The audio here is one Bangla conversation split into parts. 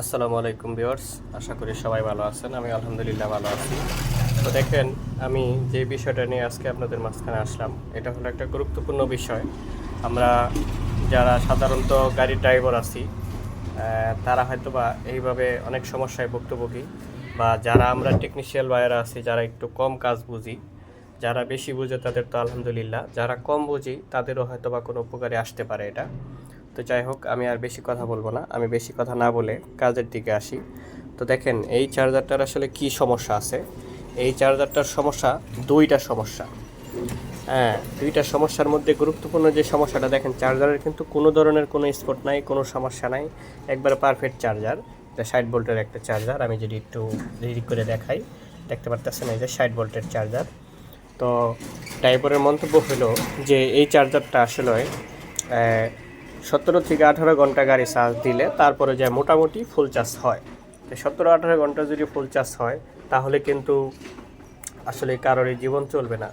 আসসালামু আলাইকুম ভিউয়ার্স, আশা করি সবাই ভালো আছেন, আমি আলহামদুলিল্লাহ ভালো আছি। তো দেখেন, আমি যে বিষয়টা নিয়ে আজকে আপনাদের মাঝখানে আসলাম, এটা হলো একটা গুরুত্বপূর্ণ বিষয়। আমরা যারা সাধারণত গাড়ির ড্রাইভার আছি তারা হয়তো বা এইভাবে অনেক সমস্যায় ভুক্তভোগী বা যারা আমরা টেকনিশিয়াল বাইরা আছি, যারা একটু কম কাজ বুঝি, যারা বেশি বুঝে তাদের তো আলহামদুলিল্লাহ, যারা কম বুঝি তাদেরও হয়তো বা কোনো উপকারে আসতে পারে এটা। তো যাই হোক, আমি আর বেশি কথা বলব না। আমি বেশি কথা না বলে কাজের দিকে আসি। তো দেখেন, এই চার্জারটার আসলে কি সমস্যা আছে? এই চার্জারটার সমস্যা দুইটা সমস্যা। হ্যাঁ দুইটা সমস্যার মধ্যে গুরুত্বপূর্ণ যে সমস্যাটা, দেখেন, চার্জারের কিন্তু কোনো ধরনের কোনো স্পট নাই, কোনো সমস্যা নাই। একবারে পারফেক্ট চার্জার এটা ষাট ভোল্টের একটা চার্জার আমি যদি একটু রেডি করে দেখাই, দেখতে পারতেছেন এই যে ষাট ভোল্টের চার্জার তো ড্রাইভারের মন্তব্য হলো যে এই চার্জারটা আসলে সতেরো থেকে আঠারো ঘণ্টা গাড়ি চার্জ দিলে তারপরে যায় মোটামুটি ফুল চার্জ হয়। সতেরো আঠারো ঘণ্টা যদি ফুল চার্জ হয়, তাহলে কিন্তু আসলে কারোর জীবন চলবে না।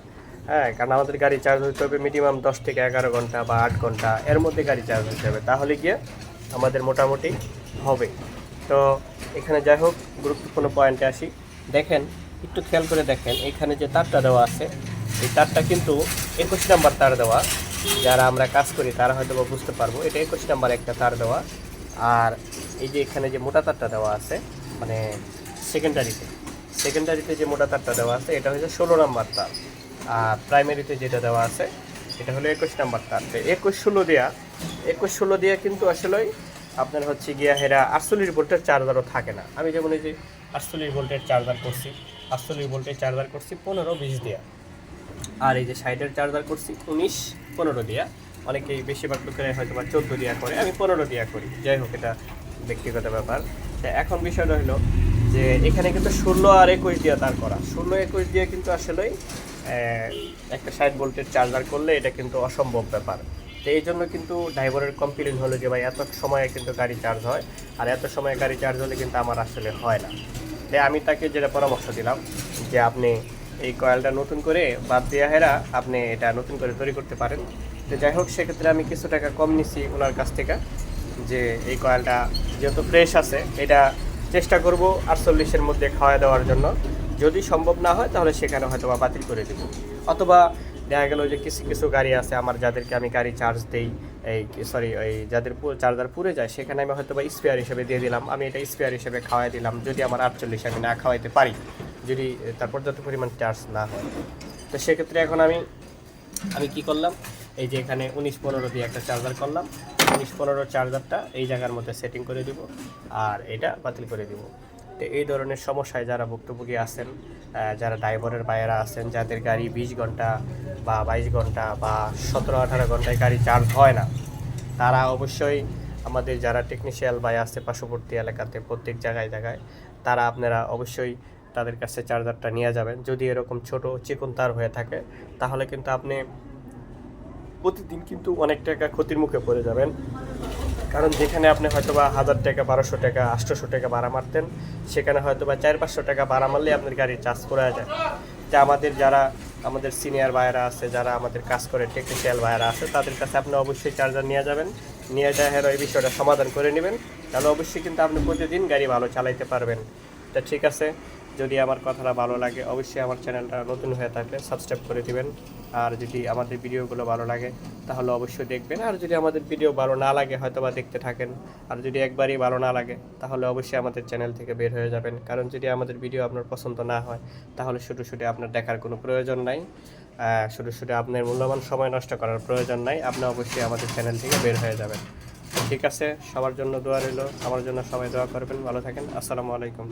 হ্যাঁ কারণ আমাদের গাড়ি চার্জ হতে হবে মিনিমাম দশ থেকে এগারো ঘণ্টা বা আট ঘণ্টা, এর মধ্যে গাড়ি চার্জ হতে হবে। তাহলে গিয়ে আমাদের মোটামুটি হবে। তো এখানে যাই হোক, গুরুত্বপূর্ণ পয়েন্টে আসি। দেখেন, একটু খেয়াল করে দেখেন, এখানে যে তারটা দেওয়া আছে, এই তারটা কিন্তু একুশ নাম্বার তার দেওয়া। যারা আমরা কাজ করি, তারা হয়তো বুঝতে পারব। এটা একুশ নাম্বার একটা তার দেওয়া। আর এই যে এখানে যে মোটা তারটা দেওয়া আছে মানে সেকেন্ডারিতে সেকেন্ডারিতে যে মোটা তারটা দেওয়া আছে, এটা হচ্ছে ষোলো নাম্বার তার। আর প্রাইমারিতে যেটা দেওয়া আছে, এটা হলো একুশ নাম্বার তার। তো একুশ ষোলো দেওয়া একুশ ষোলো দেওয়া কিন্তু আসলে আপনার হচ্ছে গিয়া হেরা আটচল্লিশ ভোল্টের চার্জারও থাকে না। আমি যেমন এই যে আটচল্লিশ ভোল্টের চার্জার করছি, আটচল্লিশ ভোল্টের চার্জার করছি, পনেরো বিশ দেওয়া আর এই যে সাইডের চার্জার করছি উনিশ, পনেরো দিয়া। অনেকেই বেশিরভাগ লোকেরা হয়তো বা চোদ্দ দিয়া করে, আমি পনেরো দিয়া করি। যাই হোক, এটা ব্যক্তিগত ব্যাপার। তা এখন বিষয়টা হলো যে এখানে কিন্তু ষোলো আর একুশ দিয়া তার করা। ষোলো, একুশ দিয়ে কিন্তু আসলেই একটা ষাট ভোল্টের চার্জার করলে এটা কিন্তু অসম্ভব ব্যাপার। তো এই জন্য কিন্তু ড্রাইভারের কমপ্লেন হলো যে, ভাই, এত সময়ে কিন্তু গাড়ি চার্জ হয় আর এত সময়ে গাড়ি চার্জ হলে কিন্তু আমার আসলে হয় না। তাই আমি তাকে যেটা পরামর্শ দিলাম যে, আপনি এই কয়েলটা নতুন করে বাদ দেওয়া হেরা আপনি এটা নতুন করে তৈরি করতে পারেন। তো যাই হোক, সেক্ষেত্রে আমি কিছু টাকা কম নিছি ওনার কাছ থেকে যে এই কয়েলটা যেহেতু ফ্রেশ আছে, এটা চেষ্টা করব আটচল্লিশের মধ্যে খাওয়া দেওয়ার জন্য। যদি সম্ভব না হয়, তাহলে সেখানে হয়তো বা বাতিল করে দেব। অথবা দেখা গেল যে কিছু কিছু গাড়ি আছে, আমার যাদেরকে আমি গাড়ি চার্জ দেই, এই সরি ওই যাদের চার্জার পুড়ে যায়, সেখানে আমি হয়তো বা স্পেয়ার হিসেবে দিয়ে দিলাম। আমি এটা স্পেয়ার হিসেবে খাওয়াই দিলাম, যদি আমার আটচল্লিশ আমি না খাওয়াইতে পারি। যদি তার পর্যাপ্ত পরিমাণ চার্জ না হয়। তো সেক্ষেত্রে এখন আমি আমি কি করলাম? এই যে এখানে উনিশ পনেরো দিয়ে একটা চার্জার করলাম। উনিশ পনেরো চার্জারটা এই জায়গার মধ্যে সেটিং করে দিব আর এটা বাতিল করে দিব। তো এই ধরনের সমস্যায় যারা ভুক্তভোগী আছেন যারা ড্রাইভারের বাইরা আছেন, যাদের গাড়ি বিশ ঘণ্টা বা বাইশ ঘণ্টা বা সতেরো, আঠারো ঘন্টায় গাড়ি চার্জ হয় না, তারা অবশ্যই আমাদের যারা টেকনিশিয়াল বাই আছে পার্শ্ববর্তী এলাকাতে প্রত্যেক জায়গায় জায়গায়, তারা আপনারা অবশ্যই তাদের কাছে চার্জারটা নিয়ে যাবেন। যদি এরকম ছোট চিকন তার হয়ে থাকে, তাহলে কিন্তু আপনি প্রতিদিন কিন্তু অনেক টাকা ক্ষতির মুখে পড়ে যাবেন। কারণ যেখানে আপনি হয়তো বা হাজার টাকা, বারোশো টাকা, আটশোশো টাকা ভাড়া মারতেন, সেখানে হয়তো বা চার, পাঁচশো টাকা ভাড়া মারলে আপনার গাড়ি চার্জ করা যায়। তা আমাদের যারা, আমাদের সিনিয়র ভাইয়েরা আছে, যারা আমাদের কাজ করে টেকনিশিয়াল ভাইয়েরা আছে, তাদের কাছে আপনি অবশ্যই চার্জার নিয়ে যাবেন। নিয়ে যায় হ্যাঁ বিষয়টা সমাধান করে নেবেন। তাহলে অবশ্যই কিন্তু আপনি প্রতিদিন গাড়ি ভালো চালাইতে পারবেন। তা ঠিক আছে। যদি আমার কথাটা ভালো লাগে, অবশ্যই আমার চ্যানেলটা নতুন হয়ে থাকলে সাবস্ক্রাইব করে দিবেন। আর যদি আমাদের ভিডিওগুলো ভালো লাগে, তাহলে অবশ্যই দেখবেন। আর যদি আমাদের ভিডিও ভালো না লাগে হয়তো বা দেখতে থাকেন। আর যদি একবারই ভালো না লাগে, তাহলে অবশ্যই আমাদের চ্যানেল থেকে বের হয়ে যাবেন। কারণ যদি আমাদের ভিডিও আপনার পছন্দ না হয়, তাহলে শুধু শুধু আপনার দেখার কোনো প্রয়োজন নাই। শুধু শুধু আপনার মূল্যবান সময় নষ্ট করার প্রয়োজন নাই। আপনি অবশ্যই আমাদের চ্যানেল থেকে বের হয়ে যাবেন। ঠিক আছে, সবার জন্য দোয়া রইল। আমার জন্য সবাই দোয়া করবেন। ভালো থাকেন। আসসালামু আলাইকুম।